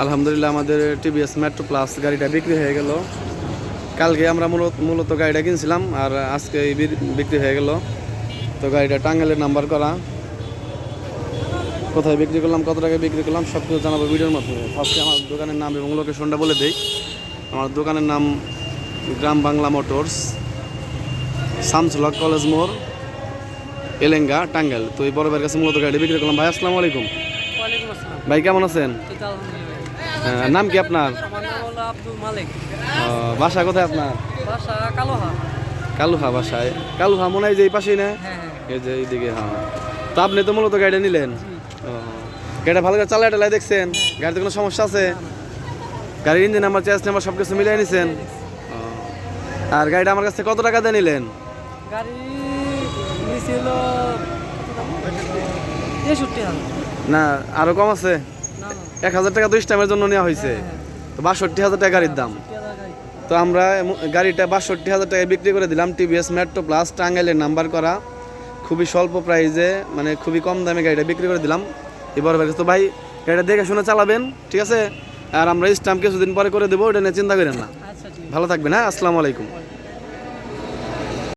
আলহামদুলিল্লাহ আমাদের TVS metro plus গাড়িটা বিক্রি হয়ে গেল। কালকে আমরা মূলত মূলত গাড়িটা কিনছিলাম আর আজকে বিক্রি হয়ে গেল। তো গাড়িটা টাঙ্গাইলের নাম্বার করা। কোথায় বিক্রি করলাম কত টাকায় বিক্রি করলাম সব কিছু জানাব ভিডিওর মাধ্যমে। ফার্স্টে আমার দোকানের নাম এবং লোকেশনটা বলে দিই। আমার দোকানের নাম গ্রাম বাংলা মোটরস শামসুলক কলেজ মোড় এলেঙ্গা টাঙ্গাইল। তো এই বড় ভাইয়ের কাছে মূলত গাড়ি বিক্রি করলাম। ভাই আসসালামু আলাইকুম। ভাই কেমন আছেন? নাম কি আপনার? বাসা কোথায় আপনার? কালোহা। বাসায়। কালুহা মনে হয় যে এই পাশেই না? হ্যাঁ হ্যাঁ। এই যে এইদিকে হ্যাঁ। তো আপনি তো মূলত গাড়িটা নিলেন? গাড়িটা ভালো করে চালায় টালায় দেখছেন? গাড়িতে কোনো সমস্যা আছে? গাড়ির ইঞ্জিন নাম্বার চেস নাম্বার সব কিছু মিলিয়ে নিছেন আর গাড়িটা আমার কাছে কত টাকা দিয়ে নিলেন? না আরও কম আছে? এক হাজার টাকা দুই টাইমের জন্য নেওয়া হয়েছে। তো বাষট্টি হাজার টাকা গাড়ির দাম। তো আমরা গাড়িটা বাষট্টি হাজার টাকায় বিক্রি করে দিলাম। টিভিএস মেট্রো প্লাস টাঙ্গাইলের নাম্বার করা। খুবই স্বল্প প্রাইসে মানে খুবই কম দামে গাড়িটা বিক্রি করে দিলাম। এবার ভাই তো ভাই গাড়িটা দেখে শুনে চালাবেন ঠিক আছে? আর আমরা স্টাম্প কিছুদিন পরে করে দেবো ওটা নিয়ে চিন্তা করেন না। আচ্ছা ভালো থাকবেন হ্যাঁ? আসসালামু আলাইকুম।